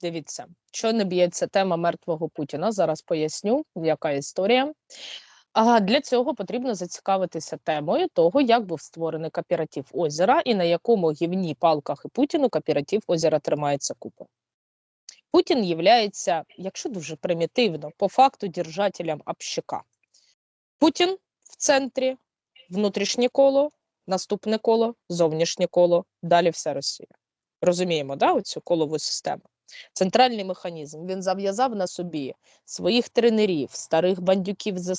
дивіться, що не б'ється тема мертвого Путіна. Зараз поясню, яка історія. А для цього потрібно зацікавитися темою того, як був створений кооператив озера і на якому гівні палках і Путіну кооператив озера тримається купи. Путін являється, якщо дуже примітивно, по факту держателем общака. Путін в центрі, внутрішнє коло, наступне коло, зовнішнє коло, далі вся Росія. Розуміємо, да, оцю колову систему. Центральний механізм він зав'язав на собі своїх тренерів, старих бандюків з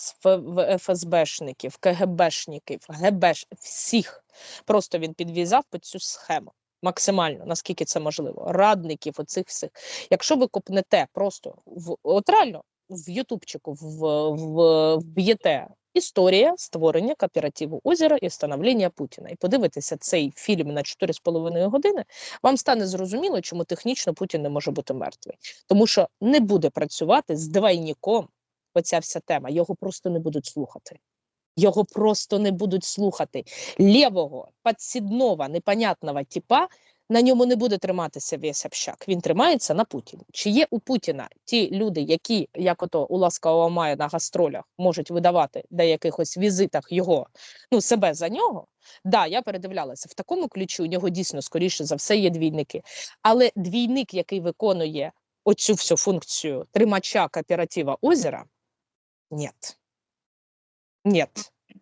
ФСБшників, КГБшників, ГБш, всіх. Просто він підв'язав під цю схему. Максимально, наскільки це можливо, радників оцих всіх. Якщо ви копнете просто в от реально в Ютубчику вб'єте історія створення кооперативу озера і встановлення Путіна. І подивитися цей фільм на 4,5 години, вам стане зрозуміло, чому технічно Путін не може бути мертвий. Тому що не буде працювати з двойником оця вся тема. Його просто не будуть слухати. Його просто не будуть слухати. Лівого, підсідного, непонятного типа на ньому не буде триматися весь общак. Він тримається на Путіні. Чи є у Путіна ті люди, які, як ото у ласкавого мая на гастролях, можуть видавати на якихось візитах його, ну себе за нього? Да, я передивлялася в такому ключі. У нього дійсно скоріше за все є двійники. Але двійник, який виконує оцю всю функцію тримача кооператива озера, ні. Ні.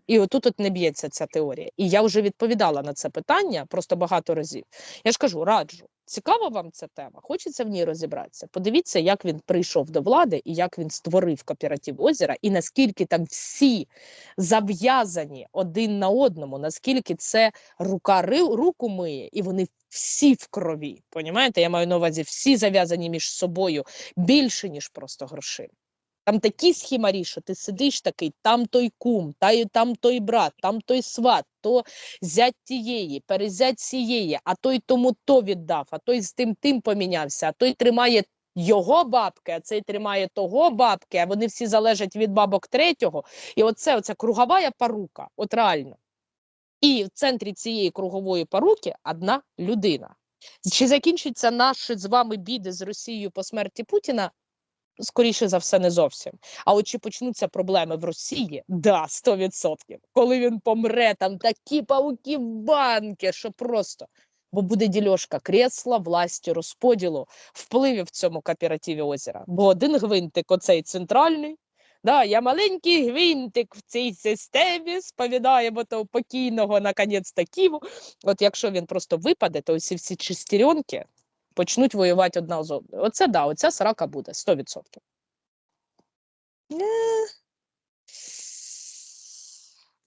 І отут от не б'ється ця теорія. І я вже відповідала на це питання просто багато разів. Я ж кажу, раджу. Цікава вам ця тема? Хочеться в ній розібратися. Подивіться, як він прийшов до влади і як він створив кооператив озера, і наскільки там всі зав'язані один на одному, наскільки це рука руку миє, і вони всі в крові. Понімаєте? Я маю на увазі, всі зав'язані між собою більше, ніж просто грошима. Там такі схемарі, що ти сидиш такий, там той кум, та там той брат, там той сват, то зять тієї, перезять цієї, а той тому то віддав, а той з тим тим помінявся, а той тримає його бабки, а цей тримає того бабки, а вони всі залежать від бабок третього. І оце оця кругова парука, от реально. І в центрі цієї кругової паруки одна людина. Чи закінчаться наші з вами біди з Росією по смерті Путіна? Скоріше за все, не зовсім. А от чи почнуться проблеми в Росії? Да, 100%. Коли він помре, там такі пауки в банки, що просто. Бо буде дільошка кресла, власті, розподілу, впливів в цьому кооперативі озера. Бо один гвинтик, оцей центральний, да, я маленький гвинтик в цій системі, сповідаємо того покійного наконець таківу. От якщо він просто випаде, то всі всі шестеренки почнуть воювати одна з одною. Оце да, оця срака буде 100%.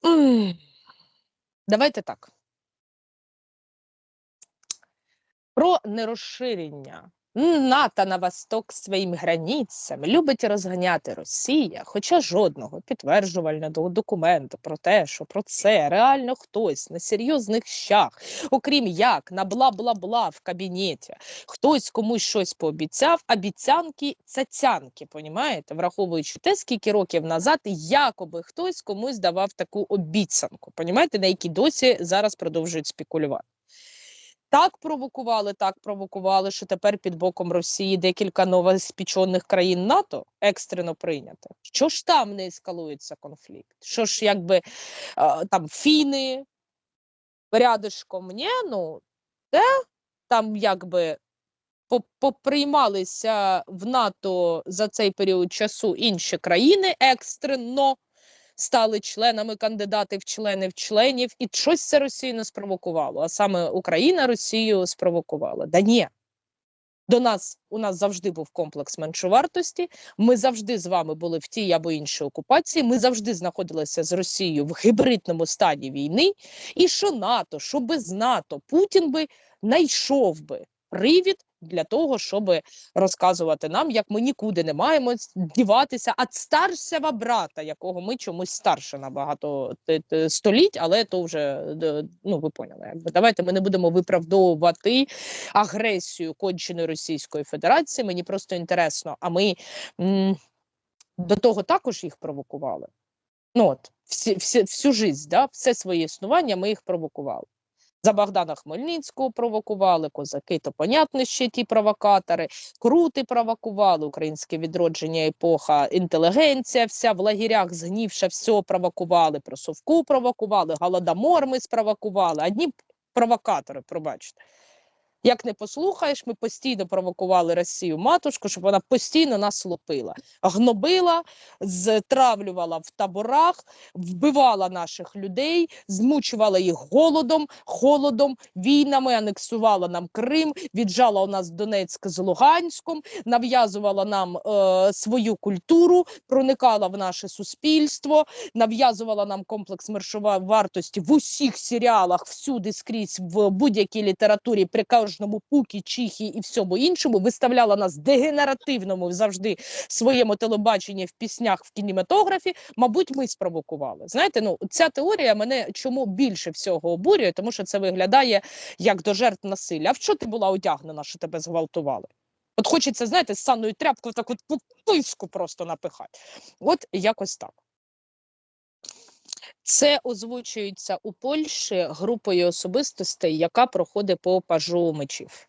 Е. Давайте так. Про нерозширення НАТО на восток своїм границям любить розганяти Росія, хоча жодного підтверджувального документу про те, що про це реально хтось на серйозних щах, окрім як на бла-бла-бла в кабінеті, хтось комусь щось пообіцяв, обіцянки цяцянки, понімаєте, враховуючи те, скільки років назад якоби хтось комусь давав таку обіцянку, понімаєте, на якій досі зараз продовжують спекулювати. Так провокували, так провокували, що тепер під боком Росії декілька новоспічених країн НАТО екстрено прийнято. Що ж там не ескалується конфлікт? Що ж, якби е, там фіни рядишком, ні, ну де там якби поприймалися в НАТО за цей період часу інші країни екстрено стали членами кандидатів, членів членів, і щось це Росію не спровокувало. А саме Україна Росію спровокувала. Да ні. До нас у нас завжди був комплекс меншовартості. Ми завжди з вами були в тій або іншій окупації. Ми завжди знаходилися з Росією в гібридному стані війни. І що НАТО, що без НАТО, Путін би знайшов би привід для того, щоб розказувати нам, як ми нікуди не маємо діватися від старшого брата, якого ми чомусь старше на багато століть, але то вже ну ви поняли. Якби давайте ми не будемо виправдовувати агресію конченої Російської Федерації. Мені просто інтересно, а ми м, до того також їх провокували. Ну от всі, всі, всю жизнь, да, все своє існування ми їх провокували. За Богдана Хмельницького провокували, козаки, то понятно, ще ті провокатори, крути провокували, українське відродження, епоха, інтелігенція вся в лагерях згнівша, все провокували, про совку провокували, голодомор ми спровокували. Одні провокатори, пробачте. Як не послухаєш, ми постійно провокували Росію матушку, щоб вона постійно нас лупила, гнобила, зтравлювала в таборах, вбивала наших людей, змучувала їх голодом, холодом, війнами, анексувала нам Крим, віджала у нас Донецьк з Луганськом, нав'язувала нам е, свою культуру, проникала в наше суспільство, нав'язувала нам комплекс мершова вартості в усіх серіалах, всюди скрізь в будь-якій літературі, при кожному пукі, чихі і всьому іншому, виставляла нас дегенеративному завжди своєму телебаченні в піснях в кінематографі. Мабуть, ми спровокували. Знаєте, ну ця теорія мене чому більше всього обурює, тому що це виглядає як до жертв насилля. А в що ти була одягнена, що тебе зґвалтували? От хочеться, знаєте, з санною тряпкою так от по писку просто напихати. От якось так. Це озвучується у Польщі групою особистостей, яка проходить по пажу мечів.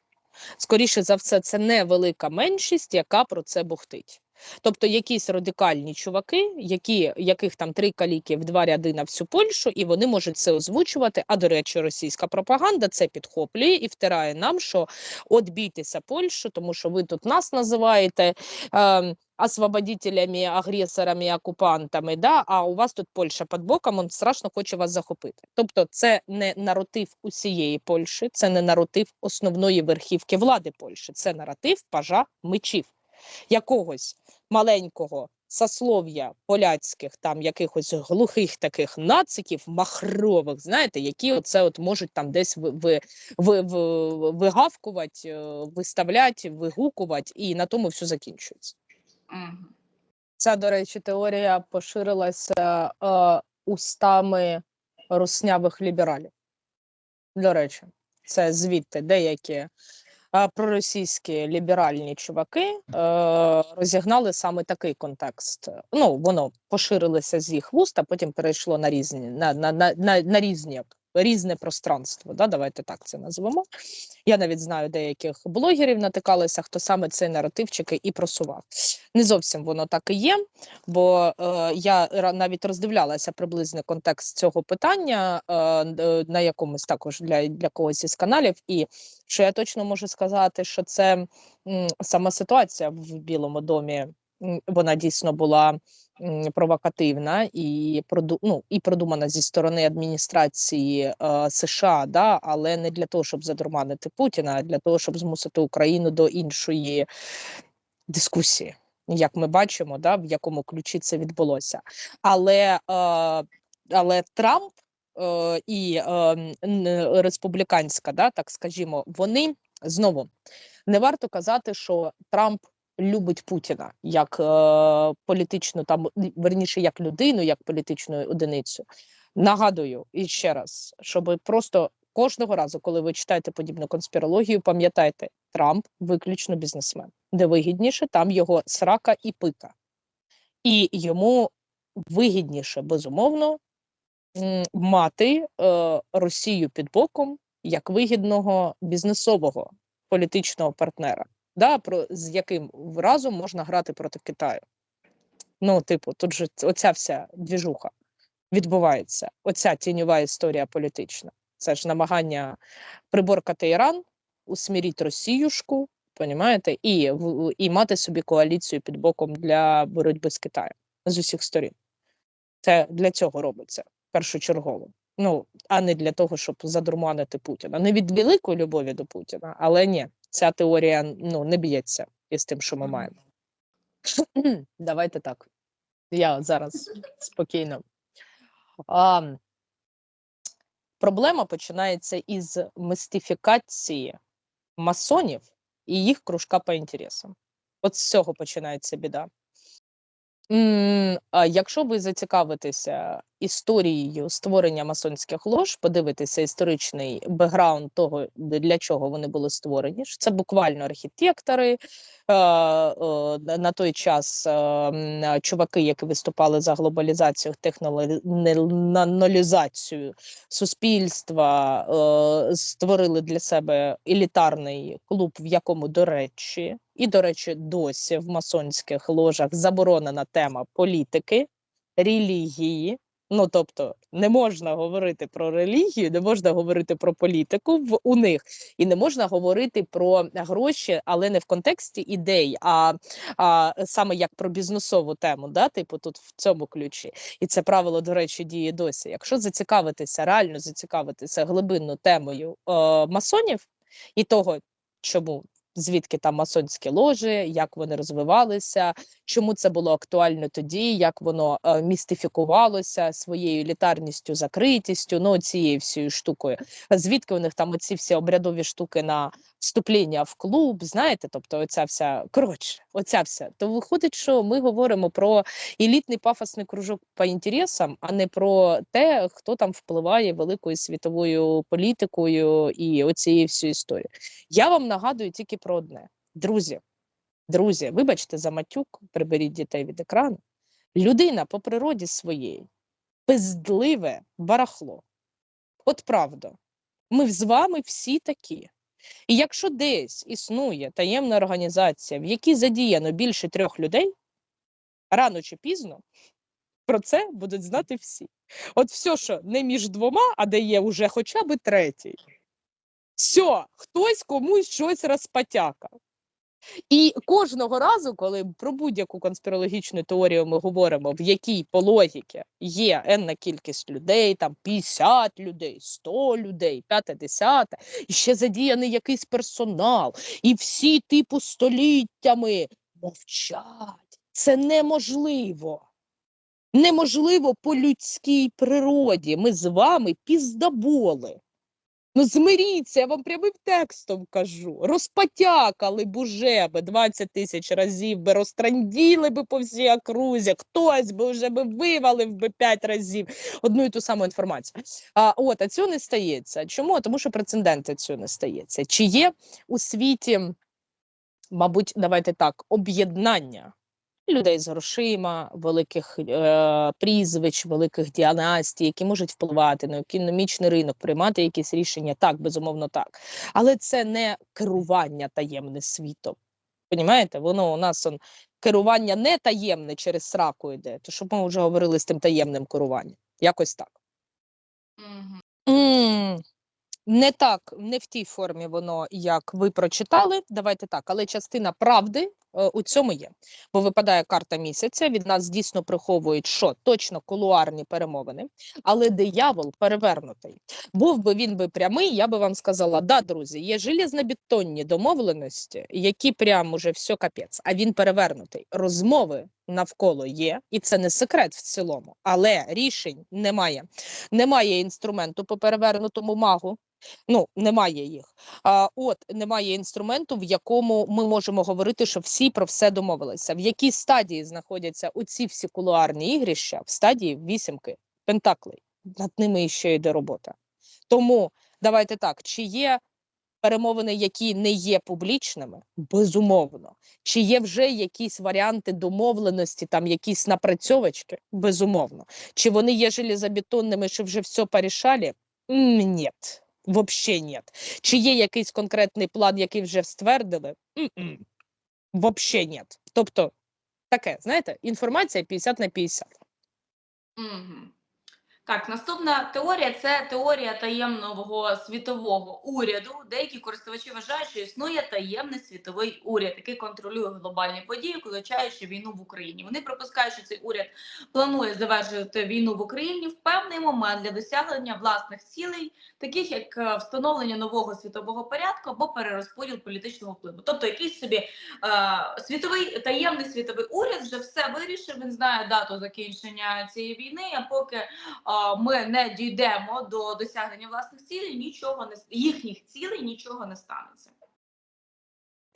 Скоріше за все, це невелика меншість, яка про це бухтить. Тобто якісь радикальні чуваки, які, яких там три каліки в два ряди на всю Польщу, і вони можуть це озвучувати. А до речі, російська пропаганда це підхоплює і втирає нам, що от бійтеся Польщу, тому що ви тут нас називаєте. Е, освободителями, агресорами, окупантами, да, а у вас тут Польща під боком, він страшно хоче вас захопити. Тобто, це не наратив усієї Польщі, це не наратив основної верхівки влади Польщі, це наратив пажа мечів якогось маленького сослов'я поляцьких, там якихось глухих таких нациків, махрових, знаєте, які оце от можуть там десь ви, ви, ви, ви, вигавкувати, е, виставляти, вигукувати, і на тому все закінчується. Ця, до речі, теорія поширилася е, устами руснявих лібералів. До речі, це звідти деякі проросійські ліберальні чуваки е, розігнали саме такий контекст. Ну, воно поширилося з їх вуст, а потім перейшло на різні на, на, на, на, на різні різне пространство. Да? Давайте так це назвемо. Я навіть знаю деяких блогерів натикалися, хто саме цей наративчики і просував. Не зовсім воно так і є, бо е, я навіть роздивлялася приблизний контекст цього питання е, д- на якомусь також для, для когось із каналів. І що я точно можу сказати, що це м, сама ситуація в Білому домі. Вона дійсно була провокативна і ну, і продумана зі сторони адміністрації е, США, да, але не для того, щоб задурманити Путіна, а для того, щоб змусити Україну до іншої дискусії. Як ми бачимо, да, в якому ключі це відбулося. Але, е, але Трамп е, і е, республіканська, да, так скажімо, вони знову не варто казати, що Трамп любить Путіна як е, політичну, там верніше як людину, як політичну одиницю. Нагадую і ще раз, щоб просто кожного разу, коли ви читаєте подібну конспірологію, пам'ятайте, Трамп виключно бізнесмен. Де вигідніше, там його срака і пика. І йому вигідніше, безумовно, мати е, Росію під боком як вигідного бізнесового політичного партнера, да, про, з яким разом можна грати проти Китаю. Ну, типу, тут же оця вся двіжуха відбувається, оця тіньова історія політична. Це ж намагання приборкати Іран, усмірити Росіюшку, понімаєте, і, і мати собі коаліцію під боком для боротьби з Китаєм з усіх сторін. Це для цього робиться першочергово. Ну, а не для того, щоб задурманити Путіна. Не від великої любові до Путіна, але ні, ця теорія ну, не б'ється із тим, що ми маємо. Давайте так. Я зараз спокійно. А, проблема починається із мистифікації масонів і їх кружка по інтересам. От з цього починається біда. Якщо ви зацікавитеся історією створення масонських лож, подивитися історичний бекграунд того, для чого вони були створені. що Це буквально архітектори е, е, на той час е, чуваки, які виступали за глобалізацію, технолізацію суспільства, створили для себе елітарний клуб, в якому, до речі, і, до речі, досі в масонських ложах заборонена тема політики, релігії. Ну, тобто, не можна говорити про релігію, не можна говорити про політику в у них, і не можна говорити про гроші, але не в контексті ідей, а, а саме як про бізнесову тему, да, типу тут в цьому ключі. І це правило, до речі, діє досі. Якщо зацікавитися, реально зацікавитися глибинно темою е, масонів і того, чому звідки там масонські ложі, як вони розвивалися, чому це було актуально тоді, як воно е, містифікувалося своєю елітарністю, закритістю, ну цією всією штукою. Звідки у них там оці всі обрядові штуки на вступлення в клуб, знаєте, тобто оця вся коротше, оця вся. То виходить, що ми говоримо про елітний пафосний кружок по інтересам, а не про те, хто там впливає великою світовою політикою і оцією всю історію. Я вам нагадую тільки про одне, друзі. Друзі, вибачте за матюк, приберіть дітей від екрану. Людина по природі своєї пиздливе барахло. От правда, ми з вами всі такі. І якщо десь існує таємна організація, в якій задіяно більше трьох людей, рано чи пізно про це будуть знати всі. От все, що не між двома, а де є вже хоча б третій. Все, хтось комусь щось розпотякав. І кожного разу, коли про будь-яку конспірологічну теорію ми говоримо, в якій по логіки є енна кількість людей, там 50 людей, 100 людей, 50, і ще задіяний якийсь персонал, і всі типу століттями мовчать. Це неможливо. Неможливо по людській природі. Ми з вами піздаболи. Ну, змиріться, я вам прямим текстом кажу. Розпотякали б уже би 20 тисяч разів, би розтранділи би по всій окрузі, хтось би вже би вивалив би 5 разів одну і ту саму інформацію. А от а цього не стається. Чому? Тому що прецеденти цього не стається. Чи є у світі, мабуть, давайте так, об'єднання людей з грошима, великих е, прізвищ, великих діанастій, які можуть впливати на економічний ринок, приймати якісь рішення, так, безумовно, так. Але це не керування таємним світом. Понімаєте? Воно у нас он, керування не таємне через сраку йде, то щоб ми вже говорили з тим таємним керуванням. Якось так. Мгм. М, Не так, не в тій формі воно, як ви прочитали. Давайте так, але частина правди у цьому є. Бо випадає карта місяця. Від нас дійсно приховують, що точно кулуарні перемовини, але диявол перевернутий. Був би він би прямий, я би вам сказала: да, друзі, є железнобетонні домовленості, які прям уже все капець, а він перевернутий. Розмови навколо є, і це не секрет в цілому, але рішень немає. Немає інструменту по перевернутому магу. Ну, немає їх. А, от немає інструменту, в якому ми можемо говорити, що всі про все домовилися. В якій стадії знаходяться оці всі кулуарні ігрища? В стадії вісімки пентаклей. Над ними ще йде робота. Тому давайте так: чи є перемовини, які не є публічними? Безумовно. Чи є вже якісь варіанти домовленості, там якісь напрацьовочки? Безумовно. Чи вони є железобетонними, що вже все порішали? Ні. Вообще нет. Чи є якийсь конкретний план, який вже ствердили? М-м. Вообще нет. Тобто, таке, знаєте, інформація 50 на 50. Мгм. Так, наступна теорія це теорія таємного світового уряду. Деякі користувачі вважають, що існує таємний світовий уряд, який контролює глобальні події, включаючи війну в Україні. Вони припускають, що цей уряд планує завершити війну в Україні в певний момент для досягнення власних цілей, таких як е, встановлення нового світового порядку або перерозподіл політичного впливу. Тобто, якийсь собі е, світовий таємний світовий уряд вже все вирішив. Він знає дату закінчення цієї війни. А поки а, ми не дійдемо до досягнення власних цілей, нічого не їхніх цілей нічого не станеться.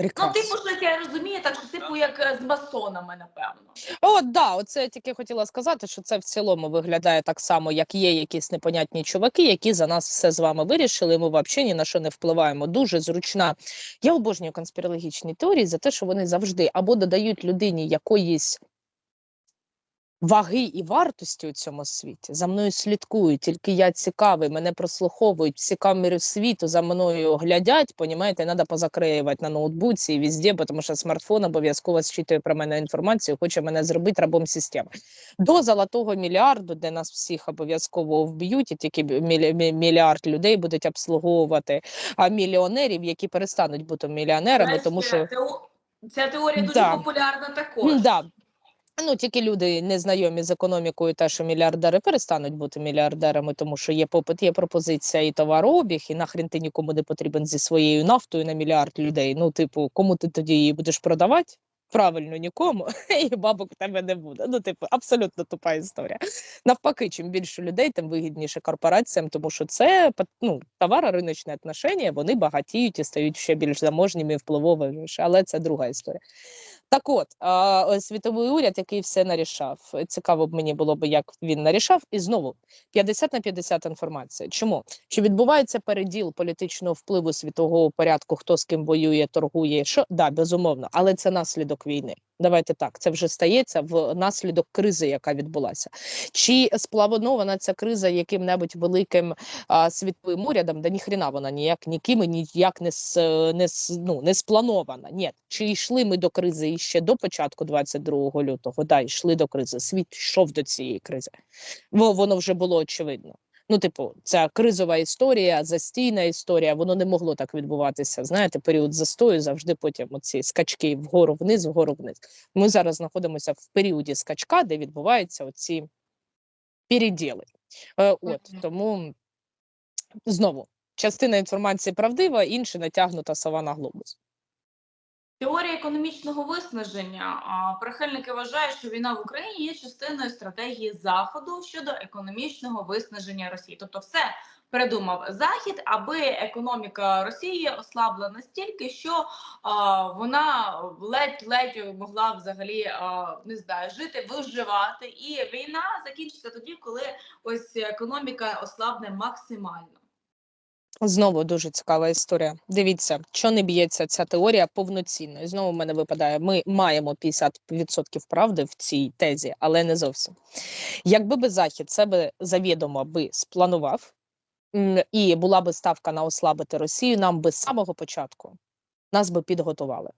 Ну, Прекрасно. типу, що я розумію, так що типу як е, з масонами, напевно. О, да, оце я тільки хотіла сказати, що це в цілому виглядає так само, як є якісь непонятні чуваки, які за нас все з вами вирішили. і Ми взагалі ні на що не впливаємо. Дуже зручна. Я обожнюю конспірологічні теорії за те, що вони завжди або додають людині якоїсь. Ваги і вартості у цьому світі за мною слідкують, тільки я цікавий, мене прослуховують, всі камери світу за мною глядять. Понімаєте, треба позакриювати на ноутбуці і везде, тому що смартфон обов'язково зчитує про мене інформацію, хоче мене зробити рабом системи. До золотого мільярду, де нас всіх обов'язково вб'ють, і тільки мільярд людей будуть обслуговувати, а мільйонерів, які перестануть бути мільйонерами, тому що Ця теорія дуже Да. популярна також. Да. Ну, тільки люди незнайомі з економікою, те, що мільярдери перестануть бути мільярдерами, тому що є попит, є пропозиція і товарообіг, і нахрен ти нікому не потрібен зі своєю нафтою на мільярд людей. Ну, типу, кому ти тоді її будеш продавати? Правильно, нікому, і бабок в тебе не буде. Ну, типу, абсолютно тупа історія. Навпаки, чим більше людей, тим вигідніше корпораціям, тому що це ну, товаро-риночне отношення, вони багатіють і стають ще більш заможніми і впливовими. Але це друга історія. Так от, е, світовий уряд, який все нарішав. Цікаво б мені було б, як він нарішав. І знову 50 на 50 інформація. Чому? Що відбувається переділ політичного впливу світового порядку, хто з ким воює, торгує, що да, безумовно, але це наслідок війни. Давайте так, це вже стається в наслідок кризи, яка відбулася. Чи спланована ця криза яким-небудь великим а, світовим урядом? Да ніхрена вона ніяк ніким і ніяк не с, не, ну, не спланована. Ні, чи йшли ми до кризи іще до початку 22 лютого? Да, йшли до кризи. Світ йшов до цієї кризи. Бо воно вже було очевидно. Ну, типу, ця кризова історія, застійна історія, воно не могло так відбуватися. Знаєте, період застою завжди потім оці скачки вгору вниз, вгору вниз. Ми зараз знаходимося в періоді скачка, де відбуваються оці переділи. Е, от тому знову частина інформації правдива, інша натягнута сова на глобус. Теорія економічного виснаження. Прихильники вважають, що війна в Україні є частиною стратегії Заходу щодо економічного виснаження Росії. Тобто, все придумав Захід, аби економіка Росії ослабла настільки, що а, вона ледь-ледь могла взагалі а, не знаю жити, виживати. І війна закінчиться тоді, коли ось економіка ослабне максимально. Знову дуже цікава історія. Дивіться, що не б'ється ця теорія повноцінно. І знову в мене випадає: ми маємо 50% правди в цій тезі, але не зовсім. Якби би Захід себе завідомо би спланував і була би ставка на ослабити Росію, нам би з самого початку нас би підготували.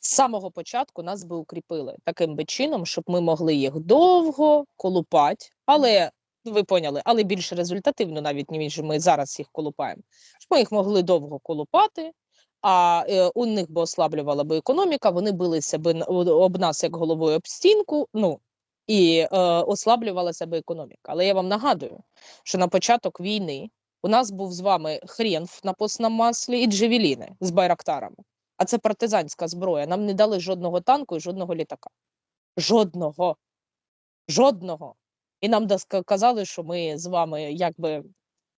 З самого початку нас би укріпили таким би чином, щоб ми могли їх довго колупати, але ви поняли, але більш результативно, навіть ніж ми зараз їх колупаємо. Ми їх могли довго колупати, а е, у них би ослаблювала би економіка, вони билися би об нас як головою об стінку. Ну і е, ослаблювалася би економіка. Але я вам нагадую, що на початок війни у нас був з вами хрен в напосному маслі і джевеліни з байрактарами. А це партизанська зброя. Нам не дали жодного танку і жодного літака. Жодного. Жодного. І нам казали, що ми з вами якби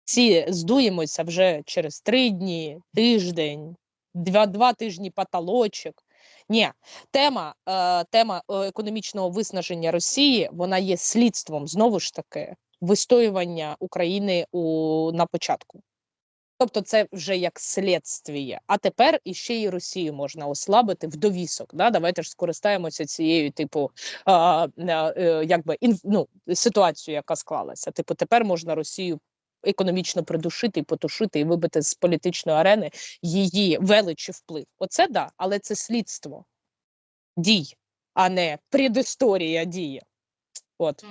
всі здуємося вже через три дні, тиждень, два, два тижні потолочок. Ні, тема, е, тема е, економічного виснаження Росії вона є слідством знову ж таки вистоювання України у, на початку. Тобто це вже як слідствіє. А тепер іще і Росію можна ослабити в довісок. Да? Давайте ж скористаємося цією, типу, а, а, е, якби ну, ситуацією, яка склалася. Типу, тепер можна Росію економічно придушити і потушити, і вибити з політичної арени її велич і вплив. Оце да, але це слідство дій, а не предісторія дії. От.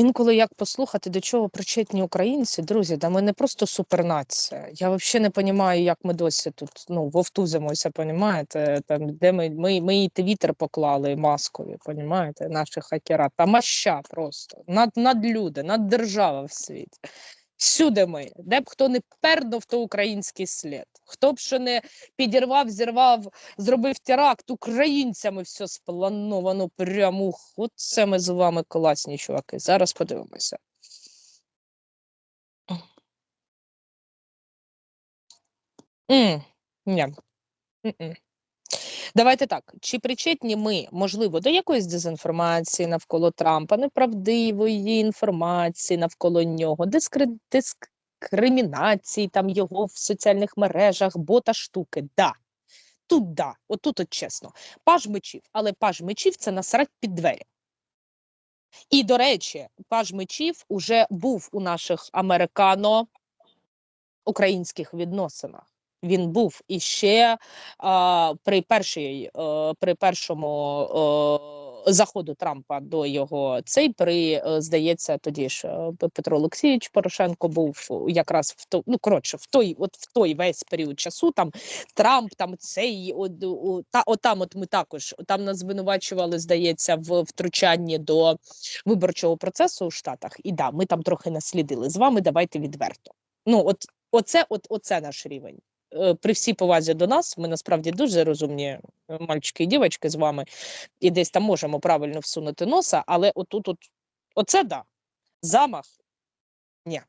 Інколи як послухати, до чого причетні українці, друзі, да ми не просто супернація. Я взагалі не розумію, як ми досі тут ну, вовтузимося, понімаєте? Там, де ми, ми, ми і твіттер поклали маскові, понімаєте, наші хакера. Та маща просто, над, над люди, над держава в світі. Всюди ми, де б хто не пернув, то український слід. Хто б що не підірвав, зірвав, зробив теракт українцями все сплановано прямо. ух, Оце ми з вами класні чуваки. Зараз подивимося. М, Ні. Мгм. Давайте так. Чи причетні ми, можливо, до якоїсь дезінформації навколо Трампа, неправдивої інформації навколо нього, дискри- дискримінації там його в соціальних мережах, бота штуки? Да. Тут да, отут от чесно. Паж мечів, але паж мечів це насрать під двері. І, до речі, паж мечів уже був у наших американо-українських відносинах. Він був іще а, при першій, е, при першому е, заходу Трампа до його цей при е, здається, тоді ж Петро Олексійович Порошенко був якраз в то, ну коротше, в той, от в той весь період часу. Там Трамп, там цей от, о, та отам, от ми також там нас звинувачували, здається, в втручанні до виборчого процесу у Штатах. І да, ми там трохи наслідили з вами. Давайте відверто. Ну, от оце, от оце наш рівень. Е, При всій повазі до нас, ми насправді дуже розумні е, мальчики і дівчатки з вами, і десь там можемо правильно всунути носа, але отут, от, оце да, замах. Ні,